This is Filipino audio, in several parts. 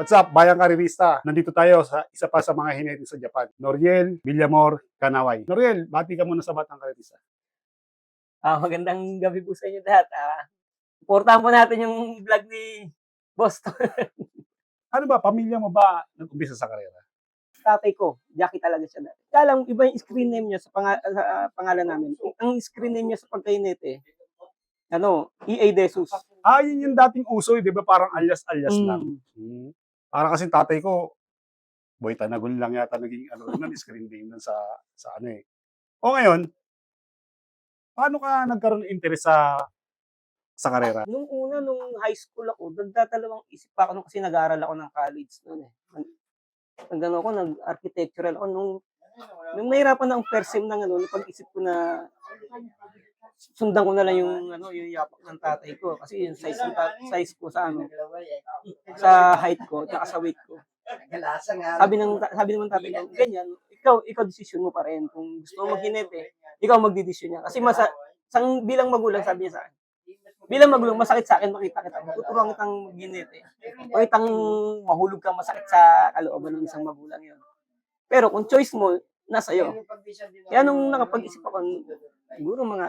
What's up, Bayang Karirista? Nandito tayo sa isa pa sa mga hinete sa Japan. Noriel Villamor Kanaway. Noriel, bati ka muna sa Batang Karirista. Ah, magandang gabi po sa inyo lahat. Ah, Portahan po natin yung vlog ni Boss Ano ba, pamilya mo ba nag-umpisa sa karera? tatay ko. Jackie talaga siya dati. Kaya lang, iba yung screen name niya sa, panga- sa, ah, pangalan namin. Ang screen name niya sa pagkainete, ano, EA Desus. Ah, yun yung dating uso, eh, di ba? Parang alias-alias lang. Mm. Hmm. Para kasi tatay ko, Boy Tanagon lang yata naging ano nun, screen name nun sa, sa ano eh. O ngayon, paano ka nagkaroon ng interest sa sa karera? Nung una, nung high school ako, nagtatalawang isip pa ako nung kasi nag-aaral ako ng college noon eh. Nag, nag ano ako, nag-architectural ako. Nung, nung nahirapan na ang persim ng ano, nung pag-isip ko na sundan ko na lang yung ano yung yapak ng tatay ko. Kasi yung size ng size ko sa ano sa height ko at sa weight ko. Sabi ng sabi naman tatay ko ganyan ikaw ikaw decision mo pa rin. Kung gusto mo maghinete ikaw magdidesisyon niya kasi masa sang bilang magulang sabi niya sa akin bilang magulang masakit sa akin makita kita. Tuturuan kitang maghinete makitang mahulog kang masakit sa kalooban ng isang magulang yon pero kung choice mo nasa iyo kaya nung nakapag-isip ako siguro mga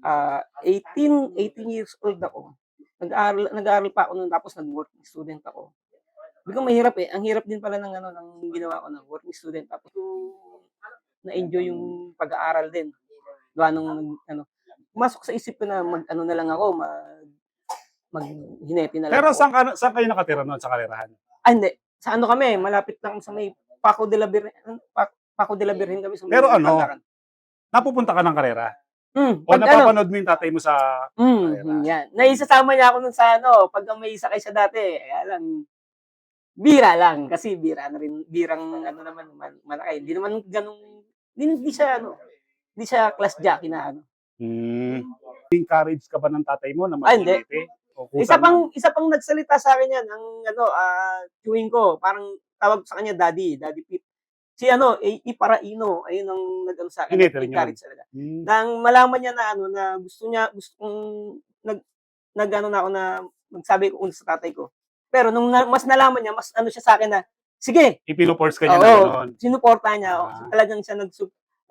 ah 18 18 years old ako nag-aaral nag-aaral pa ako noon tapos nag-working student ako Biglang mahirap eh. Ang hirap din pala ng ano ng ginawa ko ng working student tapos na-enjoy yung pag-aaral din. Gawa nung ano, pumasok sa isip ko na mag ano na lang ako, mag mag hinete na lang. Pero ako. saan, ka, saan kayo nakatira noon sa karerahan? Ah, hindi. Sa ano kami, malapit lang sa may Paco de la Virgen, Pa- Paco de la Virgen kami sa Pero ano, Paglaran. Napupunta ka ng karera? Mm, O pag ano, napapanood mo yung tatay mo sa... Mm, Karera. yan. Naisasama niya ako nun sa ano, pag may sakay siya dati, kaya lang, bira lang. Kasi bira na rin, birang ano naman, man, malaki. Hindi naman ganun, hindi, siya ano, hindi siya class jockey na ano. Hmm. Encourage ka ba ng tatay mo na Ah, hindi. Isa pang, isa pang nagsalita sa akin yan, ang ano, ah, chewing ko, parang tawag sa kanya daddy, daddy Pete. Si ano, I- Iparaino, ayun ang nag-ano sa akin, encourage talaga. Hmm. nang malaman niya na ano na gusto niya gusto kong nag nag ano na ako na magsabi ko sa tatay ko. Pero nung na, mas nalaman niya, mas ano siya sa akin na sige, Ipinoforce ka niya Oo. na sinuporta niya ako. Ah. Talagang siya nag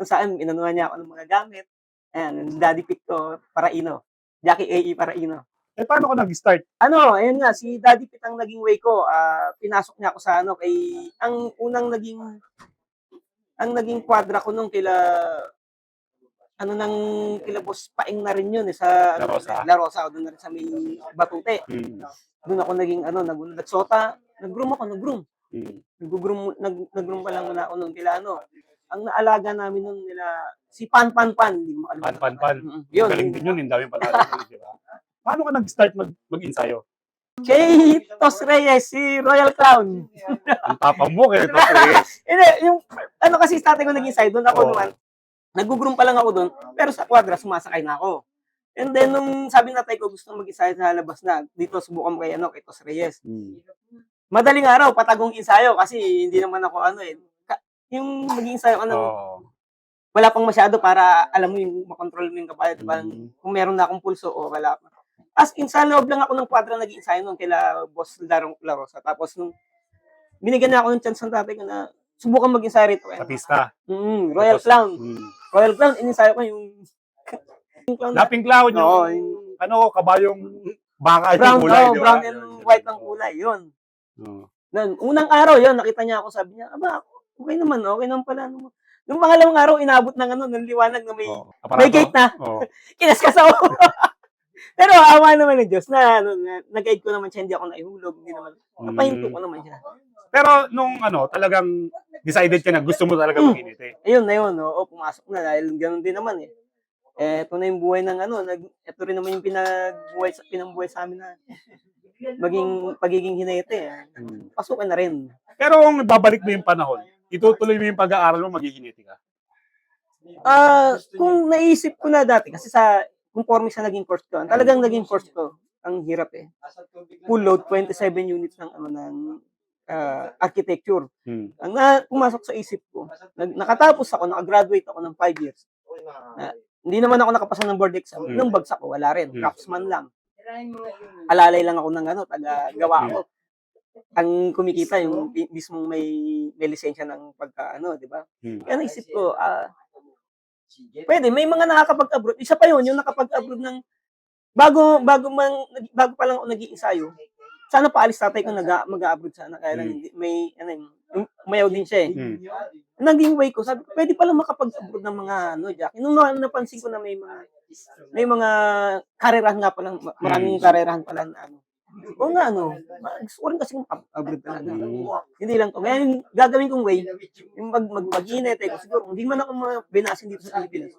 sa akin, inanuhan niya ako ng mga gamit. Ayan, daddy pick ko, Paraino. Jackie AE Paraino. Eh, paano ka nag-start? Ano, ayun nga, si Daddy Pit ang naging way ko. Ah, pinasok niya ako sa ano, kay, ang unang naging, ang naging kwadra ko nung kila, ano nang kila boss paing na rin yun eh, sa La Rosa. La Rosa, doon na rin sa may Batute. Hmm. Doon ako naging ano, nag nagsota, nag-groom ako, nag-groom. Hmm. Nag-groom, nag, nag-groom pa lang muna ako nung kila ano. Ang naalaga namin nun nila, si Pan Pan Pan, hindi ko makalimutan. Pan, Pan, Pan. Mm, Yun, Galing din yun, yung dami ba? Paano ka nag-start mag- mag-ensayo? Kay Tos Reyes, si Royal Clown. Ang tapang mo kaya ito. Reyes. Hindi, yung, ano kasi sa ko naging side, doon ako Oo. naman, nag-groom pa lang ako doon, pero sa quadra, sumasakay na ako. And then, nung sabi na tayo ko, gusto mag-isaya sa labas na, dito subukan mo kay, ano, kay Tos Reyes. Hmm. Madaling araw, patagong ensayo, kasi hindi naman ako, ano eh, ka- yung mag-ensayo ka ng, Oo. wala pang masyado para, alam mo yung, makontrol mo yung kapal, parang, Hmm. kung meron na akong pulso, o wala pa. As in, sa loob lang ako ng quadra nag-ensayo nung kila Boss Larong Larosa. Tapos, nung binigyan na ako ng chance ng tatay ko na, subukan mag-ensayo rito. Sa pista. Mm, Royal Tapos- Clown. Hmm. Royal Clown, ininsayo ko yung yung clown na Laping clown yung, Oo, yung- ano, kabayong baka yung brown, kulay. oh, brown and white ang kulay, yun. Oo. Nun, unang araw yun, nakita niya ako, sabi niya, aba, okay naman, okay naman pala. Nung, nung pangalawang araw, inabot ng ano, ng liwanag na may, Oo. may gate na, Oo. kinaskas ako. Pero awa naman ng Diyos na, ano, na nag-guide ko naman siya, hindi ako naihulog, hindi naman, napahinto Mm. ko naman siya. Pero nung ano, talagang decided ka na gusto mo talaga Mm. mag-inite. Ayun na yun, oo, pumasok na, dahil ganun din naman eh. Eh, ito na yung buhay ng ano, nag, ito rin naman yung pinagbuhay, sa- pinambuhay sa amin na maging pagiging hinete. eh. Mm. Pasukin na rin. Pero kung babalik mo yung panahon, itutuloy mo yung pag-aaral mo, maghihiniti ka. Ah, kung naisip ko na dati, kasi sa, conforme sa naging course ko, talagang naging course ko, ang hirap eh. Full load, 27 units ng, ano, ng ah, architecture. Hmm. Ang na, pumasok sa isip ko, nag, nakatapos ako, nakagraduate ako ng 5 years. Ah, hindi naman ako nakapasa ng board exam. Mm. Nung bagsak ko, wala rin. Mm. Craftsman lang. Alalay lang ako ng ano, taga-gawa ako. ang kumikita yung mismong may may lisensya ng pagka ano, 'di ba? Hmm. Kaya naisip ko, ah, pwede may mga nakakapag-abroad. Isa pa 'yun, yung nakapag-abroad ng bago bago man bago pa lang ako nag-iensayo. Sana paalis tatay ko nag mag-abroad sana kaya lang Hmm. hindi- may ano umayaw din siya eh. Hmm. Naging way ko, sabi ko, pwede pala makapag-abroad ng mga ano, Jack. Nung na- napansin ko na may mga may mga karerahan nga pala, ma- maraming Hmm. karerahan pala na ano. O nga ma- gusto ko rin kasi mag-abroad talaga. Hindi lang to. Ngayon, gagawin kong way, yung mag mag mag-init, eh, siguro, hindi man ako mabinasin dito sa Pilipinas.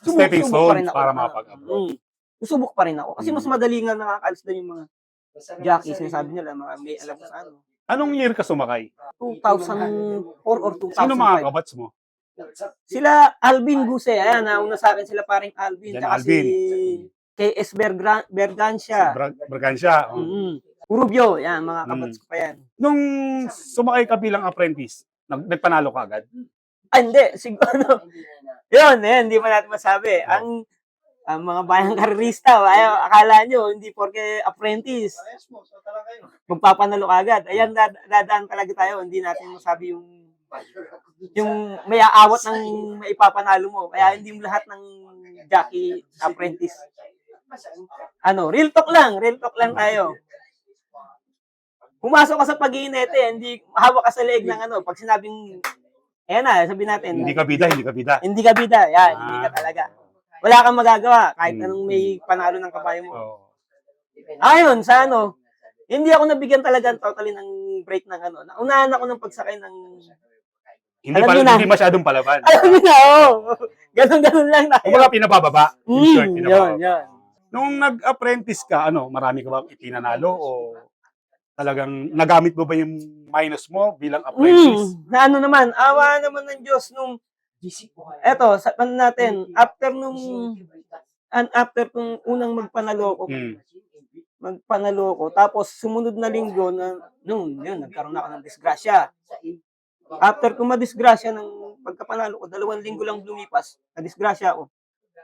Sumubok- Stepping subok pa rin stones ako. para makapag-abroad. mm. Susubok pa rin ako. Kasi mas madali nga nakakaalis na yung mga jockeys na sabi nila, mga may alam ko sa ano. Anong year ka sumakay? 2004 or 2005. Sino mga kabats mo? Sila Alvin Guse, ayan, nauna sa akin sila paring Alvin, tsaka Alvin. si KS Bergra, Bergancia. Bra- Bragansya. oh. Mm. Rubio, yan, mga Mm. kabats ko pa yan. Nung sumakay ka bilang apprentice, nag nagpanalo ka agad? Ah, hindi, siguro. Yun, yan, hindi pa natin masabi. Oh. Ang ang mga bayang karerista, ay, akala nyo, hindi porke apprentice, magpapanalo ka agad. Ayan, dad- dadaan talaga tayo, hindi natin masabi yung yung may aawat ng maipapanalo mo. Kaya hindi mo lahat ng jockey apprentice. Ano, real talk lang, real talk lang tayo. Pumasok ka sa pag-iinete, hindi hawak ka sa leeg ng ano, pag sinabing, ayan na, sabihin natin, Hindi ka bida, hindi ka bida. hindi ka bida, yan, hindi ka Ah. talaga. Wala kang magagawa, kahit Hmm. anong may panalo ng kabayo mo. Oh. Ayun, sa ano, hindi ako nabigyan talaga totally ng break ng ano. Naunahan ako ng pagsakay ng... Hindi, Alam pala, na. hindi masyadong palaban. Alam mo na, oo. Ganun-ganun lang tayo. Kumbaga pinabababa. In short, Mm, pinabababa. yun, yun. Nung nag-apprentice ka, ano, marami ka ba itinanalo o talagang nagamit mo ba yung minus mo bilang apprentice? Mm, na ano naman, awa naman ng Diyos nung... Eto, sa ano natin, after nung... And after kung unang magpanalo ko, Mm. magpanalo ko. Tapos sumunod na linggo na noon, yun, nagkaroon ako ng disgrasya. After ko madisgrasya ng pagkapanalo ko, dalawang linggo lang lumipas, na-disgrasya ako.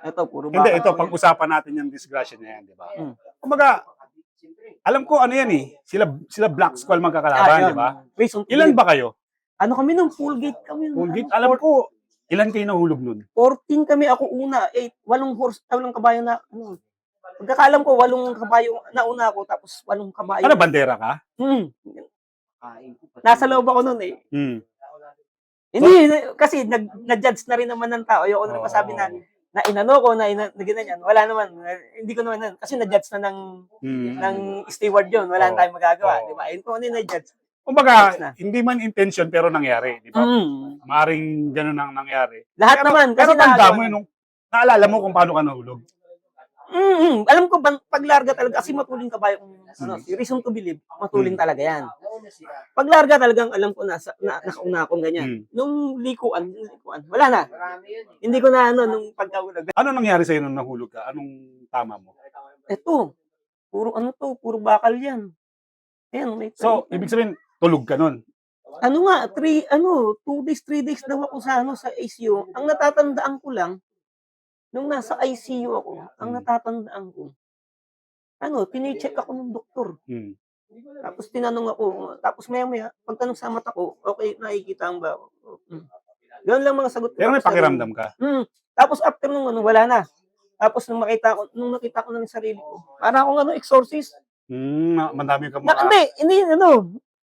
Ito, puro Hindi, baka. ito, pag-usapan natin yung disgrasya na yan, di ba? Mm. Kumbaga, alam ko ano yan eh, sila sila Black Skull Ah, magkakalaban, yun. di ba? Ilan ba kayo? Ano kami nung full gate kami. nung Fulgit, ano, alam ko, ilan kayo nahulog nun? 14 kami ako una, 8, walong horse, walong kabayo na, ano. Pagkakalam ko, walong kabayo, nauna ako, tapos walong kabayo. Ano, bandera ka? Hmm. Nasa loob ako nun eh. Hmm. Hindi, kasi nag, na-judge na rin naman ng tao. Ayoko na Oo. masabi na, na inano ko, na, ina, na ginanyan. Wala naman. Hindi ko naman, kasi na-judge na ng, Hmm. ng steward yun. Wala na tayong magagawa. Oo. Di ba? Ayun po, ano yung na-judge. Kumbaga, na. hindi man intention pero nangyari, di ba? Mm. Maring ganun ang nangyari. Lahat Pero- naman. Pero Kasi tanda nagawa mo nung naalala mo kung paano ka nahulog. Mm, mm. Alam ko, ban- paglarga talaga, kasi matuling kabayo kung ano, Mm. si reason to believe, matuling Mm. talaga yan. Paglarga talagang alam ko na, sa- na nakauna akong ganyan. Mm. Nung likuan, nung likuan, wala na. Hindi ko na ano, nung pagkaulag. Ano nangyari sa'yo nung nahulog ka? Anong tama mo? Eto, puro ano to, puro bakal yan. Ayan, may So, ibig sabihin, tulog ka nun. ano nga, three, ano, two days, three days daw ako sa, ano, sa ICU. Ang natatandaan ko lang, nung nasa ICU ako, ang Hmm. natatandaan ko, ano, tinicheck ako ng doktor. Hmm. Tapos tinanong ako, tapos maya maya, pagtanong sa mata ko, okay, nakikita ang ba? Hmm. Ganun lang mga sagot. Pero may pakiramdam ka. Hmm. Tapos after nung ano, wala na. Tapos nung makita ko, nung nakita ko na ng sarili ko, para akong ano, exorcist. Hmm, na- madami ka Na, mga... hindi, hindi, ano,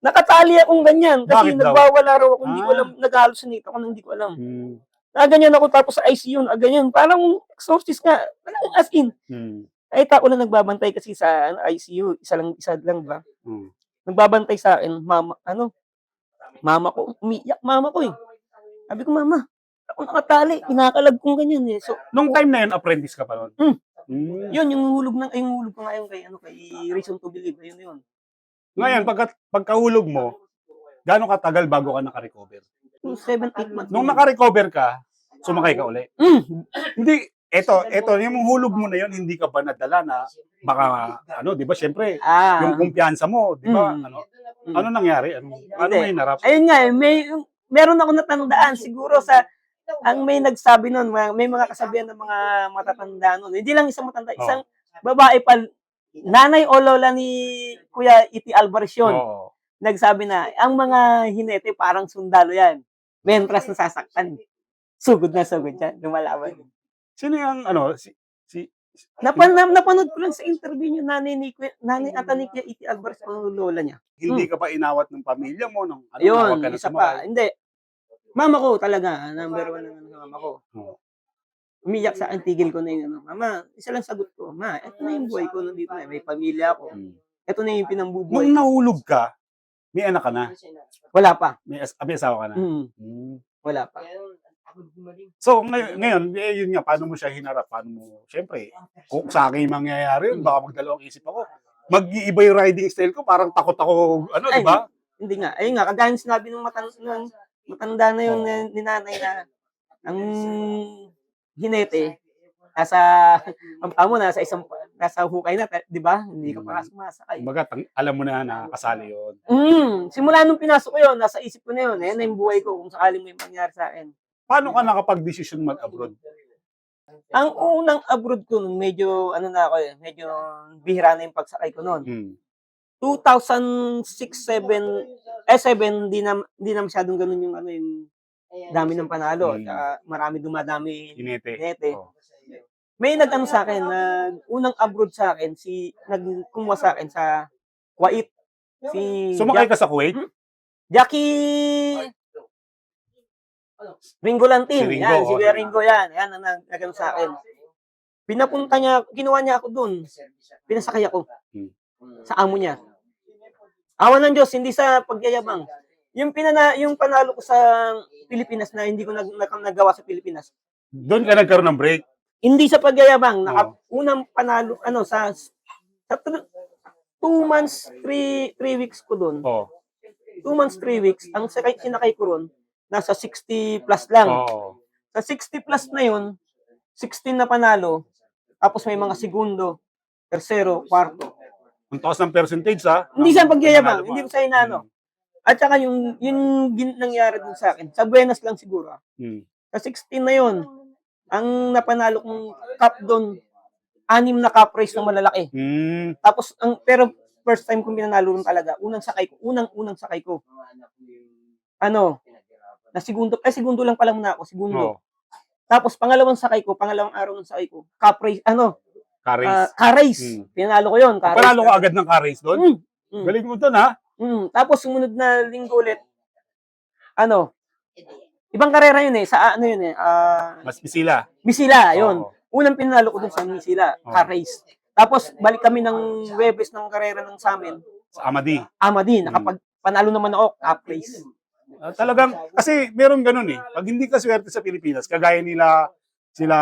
nakatali akong ganyan. Kasi Bakit nagwawala raw ako, hindi ko Ah. alam, nag-hallucinate ako, hindi ko alam. Hmm. Na ganyan ako, tapos sa ICU, na ganyan, parang exorcist nga, parang as in. Hmm. Ay, tako na nagbabantay kasi sa ano, ICU, isa lang, isa lang ba? Hmm. Nagbabantay sa akin, mama, ano, mama ko, umiyak mama ko eh. Sabi ko, mama, ako nakatali, kinakalag kong ganyan eh. So, Nung time na yun, apprentice ka pa nun? Hmm. Hmm. yun, yung hulog ng, ay, yung hulog ko ngayon kay, ano, kay Reason to Believe, ayun yun. Ngayon, pagka, pagkahulog mo, gaano katagal bago ka naka-recover? Yung seven, eight months. Nung naka-recover ka, sumakay ka uli. Mm, Hindi, eto, eto, yung hulog mo na yun, hindi ka ba nadala na baka, ano, di ba, syempre, ah, yung kumpiyansa mo, di ba, Mm. ano, mm. ano nangyari? Ano, ano Hindi. may narap? Ayun nga, eh, may, meron ako natandaan, siguro sa, ang may nagsabi nun, may, may mga kasabihan ng mga matatanda nun. Hindi lang isang matanda, isang babae pa, nanay o lola ni Kuya Iti Alvarez yun. Oo. nagsabi na, ang mga hinete parang sundalo yan. Mentras na sasaktan. Sugod na sugod yan, lumalaban. Sino yung ano, si, si Napan, na, napanood ko lang sa interview niyo, nanay ni, nanay ata ni Kuya Iti Alvarez, ang lola niya. hindi ka pa inawat ng pamilya mo nung ano, Ayun, ka na isa sa pa. Hindi. Mama ko talaga, number one naman ng mama ko. Oo. Umiyak sa akin, tigil ko na yun. Ano. Mama, isa lang sagot ko. Ma, eto na yung buhay ko nandito na. May pamilya ako. Hmm. Ito na yung pinambubuhay. Nung nahulog ka, may anak ka na? Wala pa. May, as- ah, may asawa ka na? Mm, Hmm. wala pa. So, ngayon, ngayon eh, yun nga, paano mo siya hinarap? Paano mo, syempre, kung sa akin yung mangyayari yun, baka magdalawang isip ako. Mag-iiba yung riding style ko, parang takot ako, ano, di ba? Hindi nga. Ayun nga, kagaya ng sinabi ng matan ng matanda na yun ni, ni nanay na ang hinete nasa ang amo nasa isang nasa hukay na, di ba? Hindi ka pa sumasakay. Kumbaga, tang- alam mo na na kasali yun. Mm, simula nung pinasok ko yun, nasa isip ko na yun, eh, na yung buhay ko kung sakaling may mangyari sa akin. Paano ka nakapag-desisyon mag-abroad? Ang unang abroad ko nun, medyo, ano na ako eh, medyo bihira na yung pagsakay ko nun. Hmm. 2006, 7, eh 7, di na, di na masyadong ganun yung ano yung dami ng panalo. Mm. Tsaka marami dumadami Inete. nete. Oh. May nag-ano sa akin, nag, unang abroad sa akin, si, nagkumuha sa akin sa Kuwait. Si Sumakay Jack- ka sa Kuwait? Jackie Ringo Lantin. Si Ringo, yan, si oh. Kuya Ringo yan. Yan ang nag, nag- sa akin. Pinapunta niya, kinuha niya ako dun. Pinasakay ako. Hmm. Sa amo niya. Awan ng Diyos, hindi sa pagyayabang. Yung pinana, yung panalo ko sa Pilipinas na hindi ko nag, nag- nagawa sa Pilipinas. Doon ka nagkaroon ng break? Hindi sa pagyayabang, naka, Oo. unang panalo, ano, sa, sa tr- two months, three, three weeks ko dun. Oo. Two months, three weeks, ang sinakay ko ron, nasa 60 plus lang. Oo. Sa 60 plus na yun, 16 na panalo, tapos may mga segundo, tercero, kwarto. Ang taas ng percentage, ha? Hindi sa pagyayabang, hindi ko sa inano. At saka yung, yung gin- nangyari dun sa akin, sa Buenas lang siguro. ah. Hmm. Sa 16 na yun, ang napanalo kong cup doon, anim na cup race na malalaki. Hmm. Tapos, ang, pero first time kong pinanalo rin talaga, unang sakay ko, unang-unang sakay ko. Ano, na segundo, eh segundo lang pala muna ako, segundo. Oo. Tapos pangalawang sakay ko, pangalawang araw ng sakay ko, cup race, ano, Car-race. uh, car race. Hmm. Pinanalo ko yun, car race. Panalo ka agad ng car-race doon? Mm, mm, Galing mo doon, ha? mm. Tapos sumunod na linggo ulit, ano, ibang karera yun eh, sa ano yun eh, ah, Mas bisila. Bisila, yun. Oo. Unang pinanalo ko dun sa Misila, Oo. car race. Tapos balik kami ng Webes ng karera ng sa amin. Sa Amadi. Amadi, Hmm. nakapag panalo naman ako, cup race. Ah, talagang, kasi meron ganun eh. Pag hindi ka swerte sa Pilipinas, kagaya nila, sila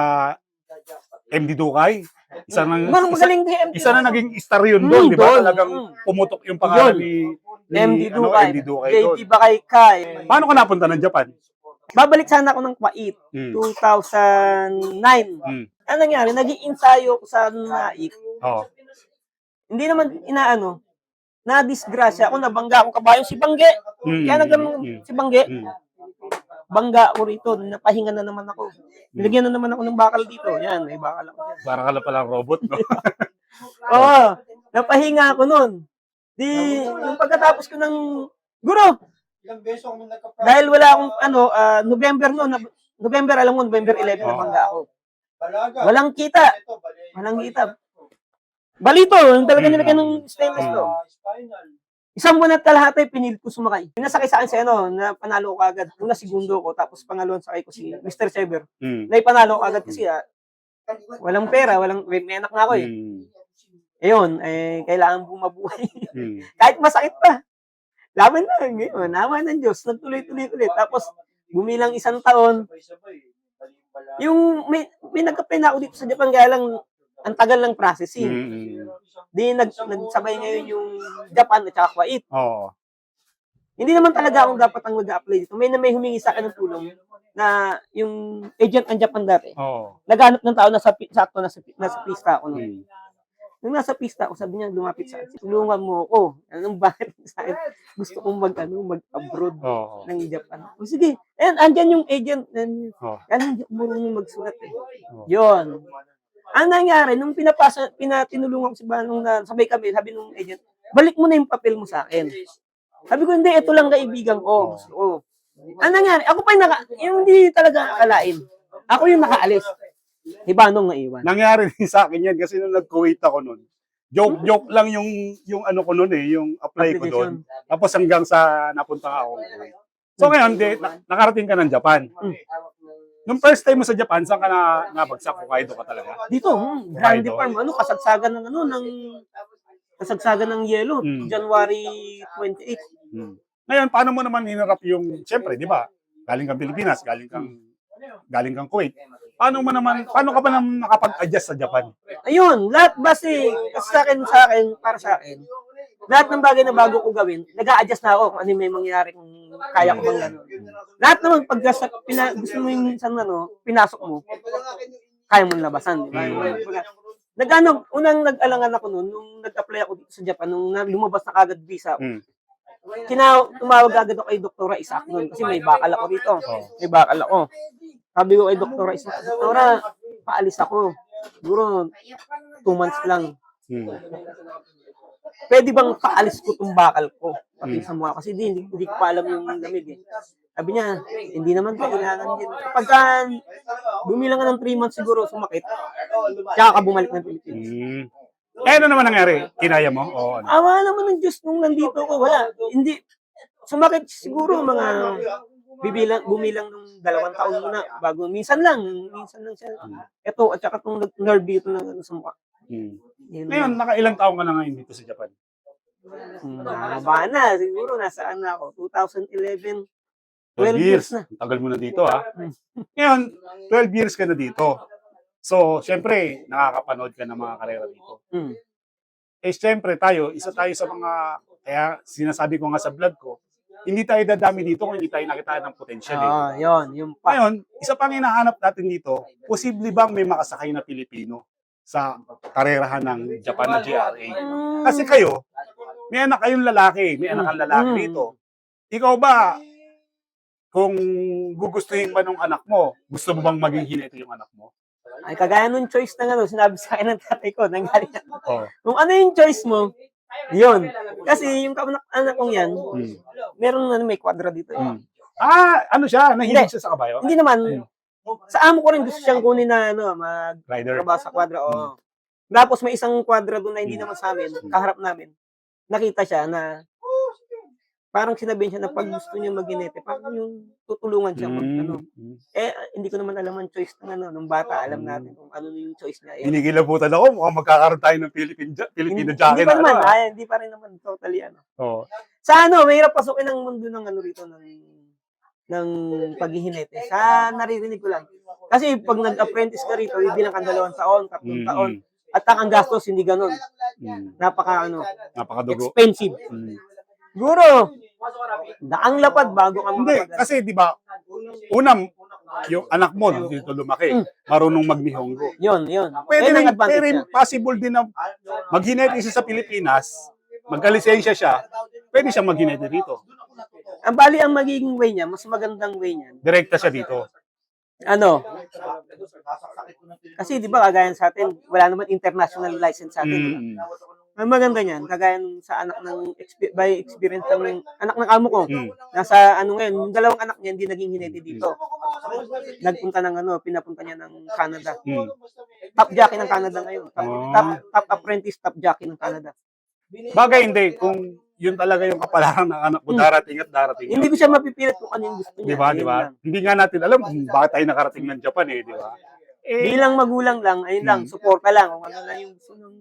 MD Dukay, isa nang, Marang isa, isa na naging star yun Mm, doon, di ba? Talagang Mm. pumutok yung pangalan ni, ni MD ano, Dukay. MD Dukay doon. Bakay Kai. Paano ka napunta ng Japan? Babalik sana ako ng Kuwait, Hmm. 2009. Hmm. Ano nangyari? Naging ensayo ko sa Naik. Oo. Hindi naman inaano, na disgrasya ako, nabangga ako kabayo si Bangge. Hmm. Kaya nagano Hmm. si Bangge, Hmm. bangga ako rito, napahinga na naman ako. Nilagyan na naman ako ng bakal dito. Yan, may bakal ako. Para ka palang robot, no? Oo, napahinga ako nun. Di, yung pagkatapos ko ng, guro, dahil wala akong, ano, ah, November noon, November, alam mo, November 11, Oo. nabangga ako. Walang kita. Walang kita. Balito, yung talaga Mm. nilagyan ng stainless to. Mm. Isang buwan at kalahati, pinilit ko sumakay. Pinasakay sa akin si ano, na panalo ko agad. Una segundo ko, tapos pangalawang sakay ko si Mr. Sever. Hmm. Naipanalo ko agad kasi ah, walang pera, walang, may, may anak na ako eh. Hmm. Ayun, eh, kailangan bumabuhay. Hmm. Kahit masakit pa. Laban na, ngayon, nawa ng Diyos, nagtuloy-tuloy ulit. Tapos, bumilang isang taon, yung may, may nagka-apply na ako dito sa Japan, kaya lang, ang tagal ng processing. Hmm. Di nag, nagsabay ngayon yung Japan at saka Kuwait. Oo. Hindi naman talaga akong dapat ang mag-apply dito. May na may humingi sa akin ng tulong na yung agent ng Japan dati. Oo. Naghanap ng tao nasa pi- sakto nasa pi- nasa pista ako noon. Hmm. Nung nasa pista ako, sabi niya lumapit sa akin, tulungan mo ako. Anong bakit sa akin? Gusto kong mag ano, mag-abroad Oo. ng Japan. O sige. And andyan yung agent. And, Oh. yan hindi marunong magsulat eh. Oh. Yun. Ang nangyari, nung pinapasa, pinatinulungan ko si Banong na sabay kami, sabi nung agent, balik mo na yung papel mo sa akin. Sabi ko, hindi, ito lang kaibigan ko. Gusto ko. Ano nangyari? Ako pa yung naka, yung hindi talaga akalain. Ako yung nakaalis. Hibanong naiwan. Nangyari din sa akin yan kasi nung nag-Kuwait ako nun. Joke, joke lang yung yung ano ko nun eh, yung apply ko doon. Tapos hanggang sa napunta ako. So ngayon, di, na- nakarating ka ng Japan. Mm. Nung first time mo sa Japan, saan ka na nabagsak? Hokkaido ka talaga? Dito, hmm, Grande Hokkaido. Farm, ano, kasagsagan ng ano, ng kasagsagan ng yelo, Mm. January 28. Hmm. Ngayon, paano mo naman hinarap yung, siyempre, di ba? Galing kang Pilipinas, galing kang galing kang Kuwait. Paano mo naman, paano ka ba naman nakapag-adjust sa Japan? Ayun, lahat base, kasi sa akin, sa akin, para sa akin, lahat ng bagay na bago ko gawin, nag adjust na ako kung ano yung may mangyayari kung kaya ko bang gano'n. Lahat naman, pag sa, pina, gusto mo yung minsan ano, pinasok mo, kaya mo labasan, di ba? Mm. Nag-ano, unang nag-alangan ako noon, nung nag-apply ako dito sa Japan, nung lumabas na kagad visa, Mm. kina, tumawag agad ako kay Doktora Isaac noon kasi may bakal ako dito. Oh. May bakal ako. Sabi ko kay Doktora Isaac, Doktora, paalis ako. Siguro, two months lang. Hmm. Pwede bang paalis ko tong bakal ko? Pati Mm. sa mukha. Kasi di, hindi, hindi ko pa alam yung lamig eh. Sabi niya, hindi naman kailangan din. Kapag ka, bumilang ka ng 3 months siguro sumakit, tsaka ka bumalik ng Pilipinas. Hmm. Eh, ano naman nangyari? Kinaya mo? O ano? Awa naman ng Diyos nung nandito ko, wala. Hindi, sumakit siguro mga bibilang, bumilang ng dalawang taon muna bago, minsan lang, minsan lang siya. Ito, at saka itong nerve dito ng ano, sa mukha. Hmm. Yun Ngayon, lang. nakailang taong ka na ngayon dito sa Japan? Hmm, Mahaba na, siguro nasaan na ako, 2011, 12 years years. na. Ang Tagal mo na dito, ha? Hmm. Ngayon, 12 years ka na dito. So, syempre, nakakapanood ka ng mga karera dito. Hmm. Eh, syempre, tayo, isa tayo sa mga, kaya sinasabi ko nga sa vlog ko, hindi tayo dadami dito kung hindi tayo nakita ng potential. Eh. Ah, yun, yung pa. Ngayon, isa pang hinahanap natin dito, posible bang may makasakay na Pilipino sa karerahan ng Japan na GRA? Hmm. Kasi kayo, may anak kayong lalaki, may anak kang lalaki Mm. dito. Ikaw ba, kung gugustuhin ba ng anak mo, gusto mo bang maging hinete yung anak mo? Ay, kagaya nung choice na ano, sinabi sa akin ng tatay ko, nanggaling Oh. Kung ano yung choice mo, yun. Kasi yung anak, anak kong yan, Hmm. meron na may kwadra dito. Eh. Hmm. Ah, ano siya? Nahilig Hindi. siya sa kabayo? Hindi naman, sa amo ko rin gusto siyang kunin na ano, Rider. magtrabaho sa kwadra. Oo. Tapos may isang kwadra doon na hindi naman sa amin, kaharap namin. Nakita siya na parang sinabihin siya na pag gusto niya maginete, parang yung tutulungan siya mag, ano. Hmm. Eh, hindi ko naman alam ang choice ng ano, nung bata. Alam Hmm. natin kung ano yung choice niya. Eh, Hinigilabutan ako, mukhang magkakaroon tayo ng Philippine, ja- Filipino hindi, jacket. hindi pa na naman, ano, ah. ay, hindi pa rin naman totally ano. Oh. Sa ano, mahirap pasukin ang mundo ng ano rito ng ng paghihinete. Sa naririnig ko lang. Kasi pag nag-apprentice ka rito, bilang kang dalawang taon, tatlong Mm, taon, at ang gastos hindi ganun. mm. Napaka ano, Napakadugo. expensive. Mm. Siguro, daang lapad bago ka Hindi, makapag kasi di ba, unang, yung anak mo dito lumaki, Mm. marunong magnihongo. Yun, yun. Pwede Yun ang rin, advantage pwede rin niya. possible din na maghinete siya sa Pilipinas, magkalisensya siya, pwede siya maghinete dito. Ang bali ang magiging way niya, mas magandang way niya. Direkta siya dito. Ano? Kasi di ba kagaya sa atin, wala naman international license sa atin. Mm. Ang maganda niyan, kagaya nung sa anak ng by experience ng anak ng amo ko. Mm. Nasa ano ngayon, yung dalawang anak niya hindi naging hinete dito. Nagpunta ng ano, pinapunta niya ng Canada. Mm. Top jockey ng Canada ngayon. Top, Oh. top, top apprentice, top jockey ng Canada. Bagay hindi, kung yun talaga yung kapalaran ng anak mo, Mm. darating at darating. Hindi ko siya mapipilit kung ano yung gusto niya. Di ba, di ba? Hindi nga natin alam kung bakit tayo nakarating ng Japan eh, di ba? Eh, Bilang magulang lang, ayun lang, Mm. suporta lang kung ano lang yung gusto ng,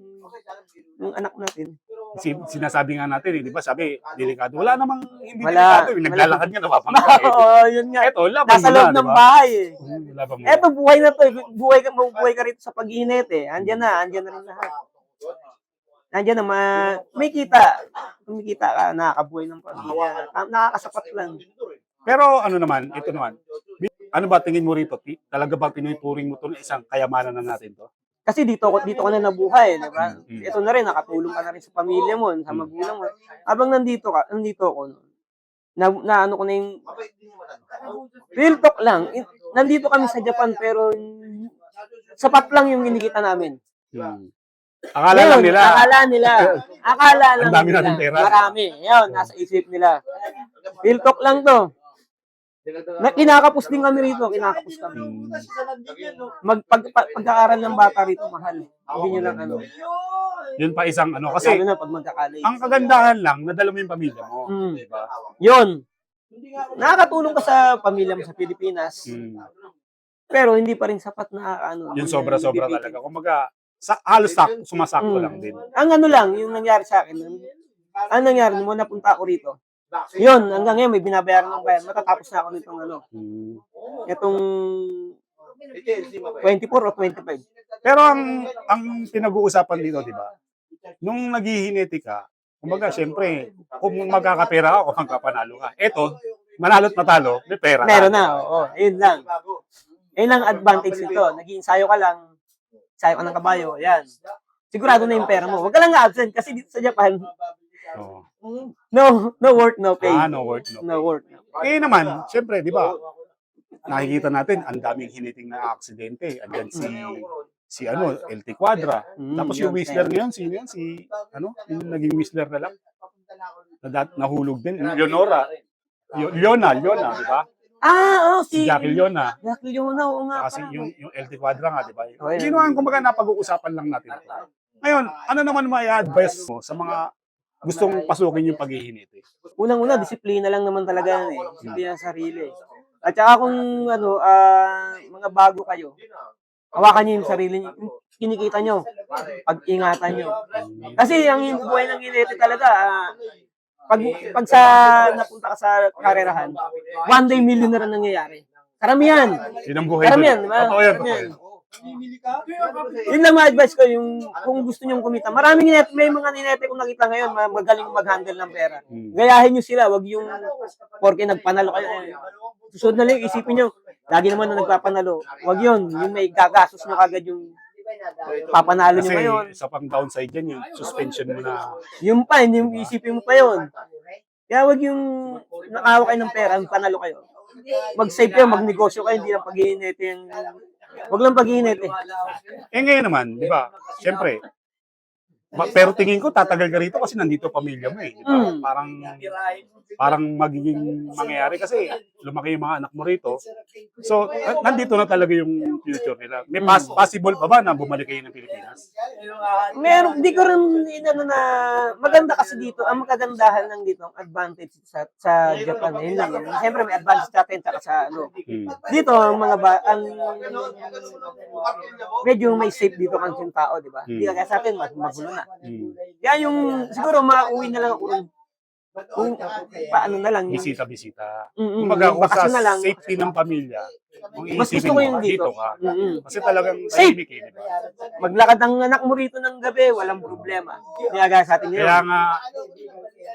ng anak natin. si- sinasabi nga natin eh, di ba? Sabi, delikado. Wala namang hindi Wala. delikado. eh. Wala. Naglalakad nga, napapangka eh. Oo, yun nga. Eto, laban Nasa mo loob na, ng di ba? bahay eh. Mm, Laban mo. Eto, buhay na to. eh. Buhay ka, mabubuhay ka rito sa paghihinete. Andyan na, andyan na rin lahat. Andyan na, ma may kita. Kumikita ka, nakakabuhay ng pamilya. Ta- Nakakasapat lang. Pero ano naman, ito naman. Ano ba tingin mo rito? Talaga ba tinuturing mo to na isang kayamanan na natin to? Kasi dito ko dito ka na nabuhay, di ba? Mm. Ito na rin nakatulong ka na rin sa pamilya mo, sa Mm. magulang mo. Habang nandito ka, nandito ako na, na ano ko na yung real talk lang. In- nandito kami sa Japan pero sapat lang yung kinikita namin. Hmm. Akala lang Ngayon, nila. Akala nila. Akala lang Ang dami nila. nating pera. Marami. Yun, nasa isip nila. Real talk lang to. Na, kinakapos din kami rito. Kinakapos kami. Mag, pag, pag, pagkaaral ng bata rito, mahal. Hindi nyo lang ano. Yun pa isang ano. Lalo Kasi, na pag magkakalay. ang kagandahan lang, nadala mo yung pamilya mo. Mm. Diba? Yun. Nakakatulong ka sa pamilya mo sa Pilipinas. Hmm. Pero hindi pa rin sapat na ano. Yung sobra-sobra talaga. Kumbaga, sa, halos sak, sumasakto Mm. lang din. Ang ano lang, yung nangyari sa akin, ang nangyari nung napunta ako rito, yun, hanggang ngayon may binabayaran ng bayan. Matatapos na ako nitong ano, Hmm. itong 24 o 25. Pero ang ang pinag-uusapan dito, di ba? Nung naghihinete ka, kumbaga, syempre, kung magkakapera ka, kung magkapanalo ka. Eto, manalo't matalo, may pera ka. Meron na, oo. Ayun lang. Ayun lang advantage nito. Nag-iinsayo ka lang, sayo ka ng kabayo, yan. Sigurado na yung pera mo. Huwag ka lang absent kasi dito sa Japan, Oo. no no work, no pay. Ah, no work, no. No work. Eh naman, syempre, di ba? Nakikita natin, ang daming hiniting na aksidente. Andyan si si ano, LT Quadra. Mm, Tapos yun, yung Whistler ngayon, sino yan? Si, ano, yung naging Whistler na lang. Na, nahulog din. Leonora. Yo- Leona, Leona, di ba? Ah, oh, Si si... Jackie Leona. Jackie Leona, oo nga. Kasi yung, yung LT Quadra nga, di ba? Yan. Yun ang kumbaga napag-uusapan lang natin. ito. Ngayon, ano naman may advice mo sa mga gustong pasukin yung paghihiniti? Unang-una, disiplina lang naman talaga yan eh. Disiplina sa sarili. At saka kung ano, ah, mga bago kayo, hawakan niyo yung sarili niyo. Kinikita niyo, pag-ingatan niyo. Kasi ang buhay ng inete talaga, ah, pag, pag sa napunta ka sa karerahan, one day millionaire ang nangyayari. Karamihan. Yun ang buhay. Karamihan, di ba? Totoo yan, totoo Karamihan. yan. Yun lang ma-advise ko, yung kung gusto nyong kumita. Maraming ninete, may mga ninete kong nakita ngayon, ma- magaling mag-handle ng pera. Hmm. Gayahin nyo sila, wag yung porke nagpanalo kayo. Eh, susunod na lang, isipin nyo, lagi naman na nagpapanalo. Wag yun, yung may gagastos nyo kagad yung papanalo nyo Kasi ngayon. isa pang downside yan, yung suspension mo na Yung pa, hindi yung isipin mo pa yun. Kaya wag yung nakawa kayo ng pera, panalo kayo. Mag-save kayo, magnegosyo kayo, hindi lang pag-iinit yung... Wag lang pag-iinit eh. Eh ngayon naman, di ba? Siyempre, pero tingin ko tatagal ka rito kasi nandito pamilya mo eh. Di ba? Mm. Parang parang magiging mangyayari kasi lumaki yung mga anak mo rito. So, na- nandito na talaga yung future nila. May pas- possible pa ba na bumalik kayo ng Pilipinas? Meron, di ko rin inano na maganda kasi dito, ang magagandahan lang dito, ang advantage sa sa Japan, yun lang yun. Siyempre may advantage sa atin tsaka sa ano. Hmm. Dito ang mga ba, ang medyo may safe dito kasi yung tao, di ba? Hindi kaya sa atin mas magulo na. Hmm. Kaya yung siguro mauwi na lang ako rin. Kung paano na lang. yung- Bisita-bisita. Mm, mm, Kumbaga, kung sa bakasyon na lang. safety ng pamilya, kung Mas iisipin gusto ko mo, yung dito. dito ka. Mm, mm. Kasi talagang Safe. tahimik eh, di ba? Maglakad ang anak mo rito ng gabi, walang problema. Kaya gaya sa atin Kaya nga,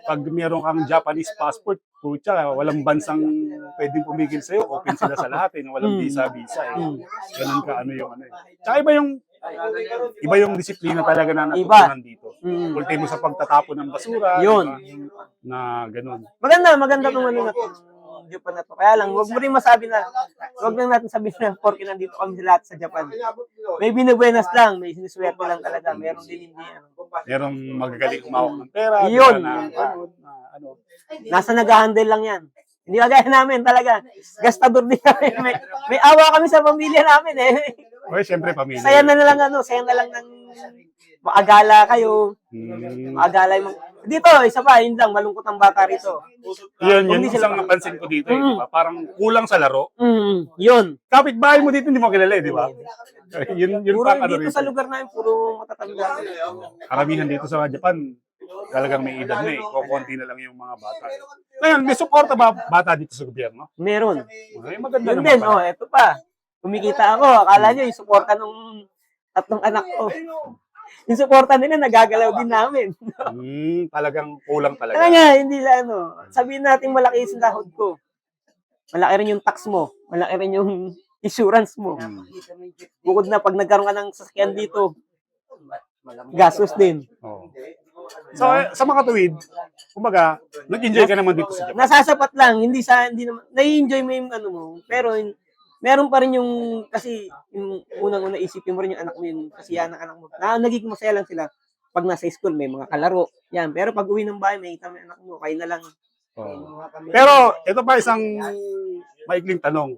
pag meron kang Japanese passport, pucha, walang bansang pwedeng pumigil sa'yo. Open sila sa lahat eh. Walang Mm. visa-visa eh. Mm. Ganun ka ano yung ano eh. Tsaka iba yung iba yung disiplina talaga na Iba. natutunan dito. Mm. Ultimo sa pagtatapon ng basura. Yun. diba? Na ganun. Maganda, maganda tong ano na to. Japan na to. Kaya lang, wag mo rin masabi na, wag lang natin sabihin na porke nandito kami lahat sa Japan. May binubuenas lang, may siniswerte lang talaga. Meron din hindi. Ano. Merong magagaling humawak ng pera. di Yun. Na, ganun, na, ano. Nasa nag-handle lang yan. Hindi kagaya namin talaga. Gastador din kami. May, may awa kami sa pamilya namin eh. Well, syempre, pamilya. Saya na lang ano, saya na lang ng maagala kayo. Hmm. Maagala yung mga... Dito, isa pa, yun lang, malungkot ang bata rito. Yun, yun. Hindi sila- Isang napansin ko dito eh. Mm. ba? Parang kulang sa laro. Mm, yun. Kapit-bahay mo dito, hindi mo kilala eh, di ba? yun, yun Puro pang ano dito rito. sa lugar namin, puro matatanda. karamihan dito sa Japan, talagang may edad na eh. Kukunti na lang yung mga bata. eh. Ngayon, may suporta ba bata dito sa gobyerno? Meron. Ay, maganda Yun naman din, pala. oh, eto pa. Kumikita ako. Akala nyo, yung suporta nung tatlong anak ko. Yung suporta nila, nagagalaw din namin. Hmm, talagang kulang Kaya talaga. nga, hindi lang ano. Sabihin natin malaki yung sahod ko. Malaki rin yung tax mo. Malaki rin yung insurance mo. Hmm. Bukod na pag nagkaroon ka ng sasakyan dito, gastos din. Oh. So, sa mga tuwid, kumbaga, nag-enjoy ka naman dito sa Japan. Nasasapat lang, hindi sa hindi naman nai-enjoy mo yung ano mo, pero meron pa rin yung, kasi yung unang-una isipin mo rin yung anak mo yung kasiyahan ng anak mo. Na, nagiging masaya lang sila pag nasa school, may mga kalaro. Yan. Pero pag uwi ng bahay, may kita mo anak mo, kayo na lang. Oo. Pero ito pa isang maikling tanong.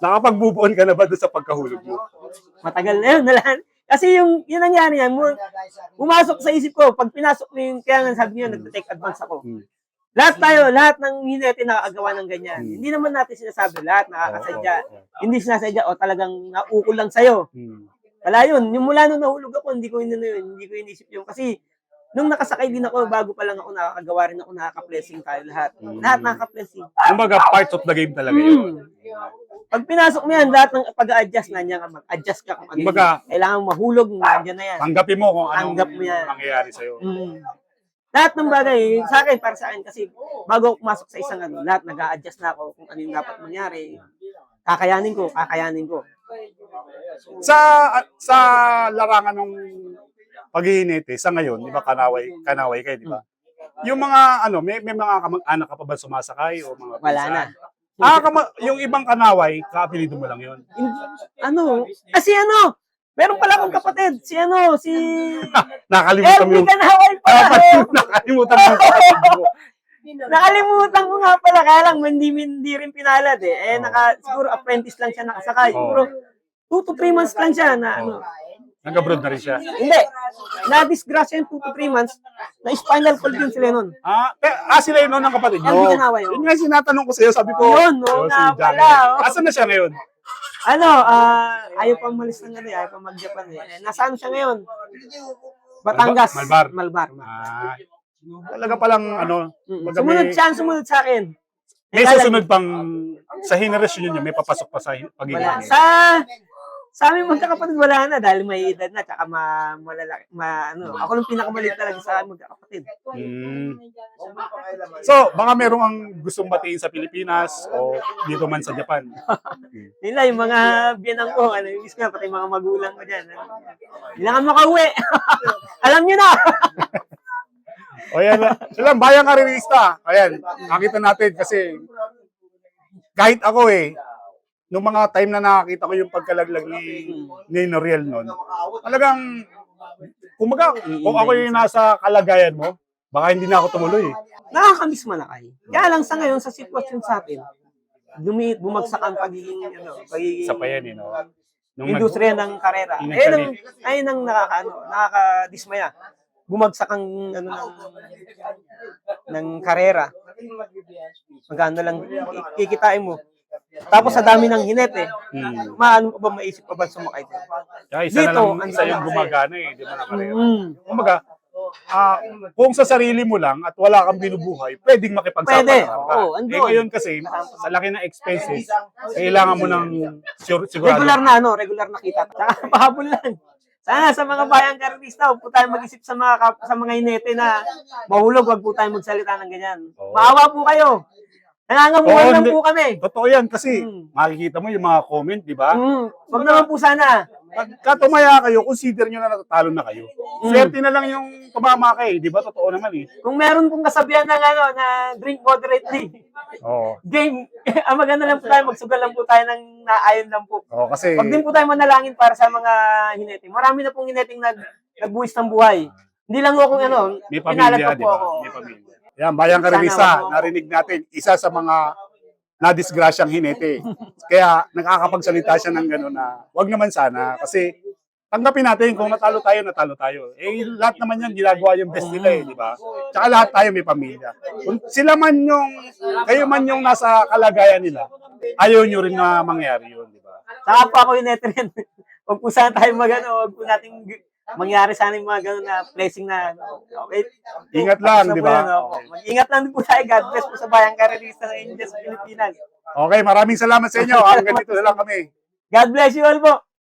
Nakapagbubuon ka na ba doon sa pagkahulog mo? Matagal na yun. Nalan. Kasi yung, yun nangyari yan, pumasok sa isip ko, pag pinasok mo yung, kaya nga sabi niyo, nag-take advance ako. Hmm. Lahat tayo, lahat ng hinete nakakagawa ng ganyan. Hmm. Hindi naman natin sinasabi lahat nakakasadya. Oo, oo, oo. Hindi sinasadya o talagang naukol lang sa'yo. Hmm. Wala yun. Yung mula nung nahulog ako, hindi ko yun, yun, hindi ko inisip yun. Kasi nung nakasakay din ako, bago pa lang ako, nakakagawa rin ako, nakaka-blessing tayo lahat. Hmm. Lahat nakaka-blessing. Kumbaga, parts of the game talaga yun. Mm. Pag pinasok mo yan, lahat ng pag-adjust, nandiyan ka mag-adjust ka kung ano Kumbaga, kailangan mo mahulog, nandiyan na yan. tanggapin mo kung anong Tanggap mo yan. mangyayari sa'yo. Mm. Lahat ng bagay, sa akin, para sa akin, kasi bago ako pumasok sa isang ano, lahat nag adjust na ako kung ano yung dapat mangyari. Kakayanin ko, kakayanin ko. Sa sa larangan ng paghihinete, sa ngayon, di ba, kanaway, kanaway kayo, di ba? Yung mga, ano, may, may mga kamag-anak ka pa ba sumasakay o mga Wala na. Ah, kama, yung ibang kanaway, kaapelido mo lang yun. Ano, kasi ano, meron pala akong kapatid, si ano, si Nakalimutan mo yung... Ganaway Ah, pala. nakalimutan mo kapatid. Nakalimutan ko nga pala, kaya lang hindi, hindi rin pinalad eh. Eh, naka, siguro apprentice lang siya nakasakay. Oo. Siguro, 2 to 3 months lang siya na ano. Nag-abroad na rin siya. Hindi. Na-disgrasya yung 2 to 3 months, na spinal cord yun sila nun. Ah, pe, ah sila yun noon ng kapatid Ang mo. ginagawa yun. Yun nga yung sinatanong ko sa'yo, sabi ko. Yun, no, oh, Johnny. pala, oh. Asan na siya ngayon? Ano, ah, ayaw pa umalis ng ano, ayaw pa mag-Japan eh. Nasaan siya ngayon? Batangas. Malbar. Malbar. Ah, talaga palang ano, Mm. baga Sumunod siya, sumunod sa akin. may susunod pang sa henerasyon niyo, may papasok pa sa Wala. pagiging. Sa sa aming magkakapatid wala na dahil may edad na tsaka ma, malalaki, ma ano, ako lang pinakamaliit talaga sa aming magkakapatid. Hmm. So, baka merong ang gustong batiin sa Pilipinas o dito man sa Japan. Nila yung mga biyanang ko, ano, yung nga pati mga magulang ko diyan. Hindi lang ako makauwi. Alam niyo na. O yan, sila bayang karirista. Ayan, nakita natin kasi kahit ako eh, nung mga time na nakakita ko yung pagkalaglag ni, ni Noriel noon, talagang, kumaga, kung ako yung nasa kalagayan mo, baka hindi na ako tumuloy. eh. Nakakamiss malakay. Kaya lang sa ngayon sa sitwasyon sa atin, dumi bumagsak ang pagiging ano, pagiging Isa pa yan, eh, no? Nung industriya ng karera. Yung Ayun ang ayun ang nakakaano, nakakadismaya. Bumagsak ang ano ng ng karera. Magkano lang kikitain mo. Tapos sa dami ng hinete, Hmm. maano pa ba maisip pa ba sumakay din? Kaya isa Dito, na lang, ang isa yung gumagana eh, di ba nakarera? Mm. Kumbaga, ah, kung sa sarili mo lang at wala kang binubuhay, pwedeng makipagsapalaran Pwede, ka. oo, eh ngayon kasi, sa laki ng expenses, kailangan mo ng sure, sigurado. Regular na ano, regular na kita. Tsaka pahabol lang. Sana sa mga bayang karista, huwag po tayo mag-isip sa mga kap- sa mga inete na mahulog, huwag po tayo magsalita ng ganyan. Oo. Maawa po kayo. Oo, Nangangamuhan lang hindi. po kami. Totoo yan kasi Mm. makikita mo yung mga comment, di ba? Mm, wag naman po sana. Pagka tumaya kayo, consider nyo na natatalo na kayo. Mm. Swerte na lang yung tumama kayo, di ba? Totoo naman eh. Kung meron pong kasabihan ng ano, na drink moderately, Oo. game, ang maganda lang po tayo, magsugal lang po tayo ng naayon lang po. Oo, kasi Huwag din po tayo manalangin para sa mga hineting. Marami na pong hineting nag, nagbuwis ng buhay. Hindi lang ako kung ano, may pamilya, pa di po ba? ako. May pamilya. Yan, Bayang mo- narinig natin, isa sa mga nadisgrasyang hinete. Kaya nakakapagsalita siya ng gano'n na wag naman sana kasi tanggapin natin kung natalo tayo, natalo tayo. Eh, lahat naman yan ginagawa yung best nila eh, di ba? Tsaka lahat tayo may pamilya. Kung sila man yung, kayo man yung nasa kalagayan nila, ayaw nyo rin na mangyari yun, di ba? Saka po ako hinete rin. Huwag po sana tayo mag ano, huwag po natin mangyari sana yung mga ganun na blessing na okay. Ingat lang, di ba? opo. Mag-ingat lang din po tayo. God bless po sa bayang karelista ng Indias sa Pilipinas. Okay, maraming salamat sa inyo. Hanggang dito na lang kami. God bless you all po.